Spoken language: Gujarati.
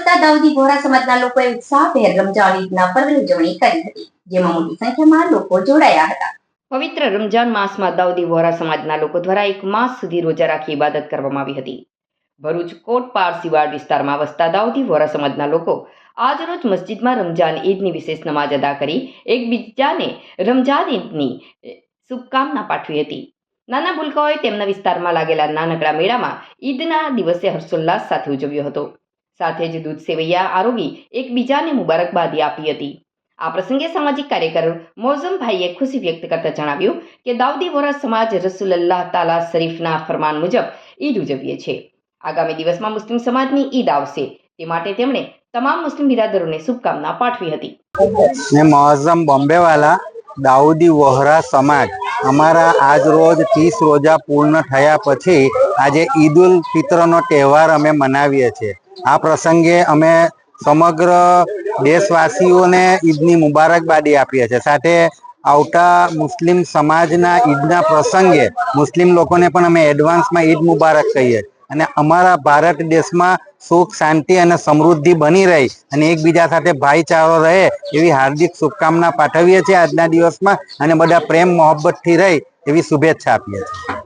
વસતા દાઉદી વોરા સમાજના લોકોએ ઉત્સાહભેર રમજાન ઈદના પર્વની ઉજવણી કરી હતી, જેમાં મોટી સંખ્યામાં લોકો જોડાયા હતા. પવિત્ર રમજાન માસમાં દાઉદી વોરા સમાજના લોકો દ્વારા એક માસ સુધી રોજા રાખી ઇબાદત કરવામાં આવી હતી. ભરૂચ કોટ પારસીવાડ વિસ્તારમાં વસતા દાઉદી વોરા સમાજના લોકો આજરોજ મસ્જિદમાં રમજાન ઈદની વિશેષ નમાજ અદા કરી એકબીજાને રમજાન ઈદની શુભકામના પાઠવી હતી. નાના ભૂલકાઓએ તેમના વિસ્તારમાં લાગેલા નાનકડા મેળામાં ઈદના દિવસે હર્ષોલ્લાસ સાથે ઉજવ્યો હતો. સાથે જ દૂધ સેવૈયા આરોગી એકબીજાને મુબારકબાદી આપી હતી. આ પ્રસંગે સામાજિક કાર્યકર મોઝમભાઈએ ખુશી વ્યક્ત કરતા જણાવ્યું કે દાઉદી વોરા સમાજ રસુલલ્લાહ તાલા શરીફના ફરમાન મુજબ ઈદ ઉજવીએ છીએ. આગામી દિવસમાં મુસ્લિમ સમાજની ઈદ આવશે. તે માટે તેમણે તમામ મુસ્લિમ બિરાદરોને શુભકામના પાઠવી હતી. મેં મોહઝમ બોમ્બેવાલા દાઉદી વોહરા સમાજ અમારા આજ રોજ ત્રીસ રોજા પૂર્ણ થયા પછી આજે ઈદ ઉલ ફિત્રનો તહેવાર અમે મનાવીએ છીએ. આ પ્રસંગે અમે સમગ્ર દેશવાસીઓને ઈદની મુબારકબાદી આપીએ છીએ. સાથે આવતા મુસ્લિમ સમાજના ઈદના પ્રસંગે મુસ્લિમ લોકોને પણ અમે એડવાન્સમાં ઈદ મુબારક કહીએ. અને અમારા ભારત દેશમાં સુખ, શાંતિ અને સમૃદ્ધિ બની રહી અને એકબીજા સાથે ભાઈચારો રહે એવી હાર્દિક શુભકામના પાઠવીએ છીએ આજના દિવસમાં અને બધા પ્રેમ, મોહબ્બતથી રહી એવી શુભેચ્છા આપીએ છીએ.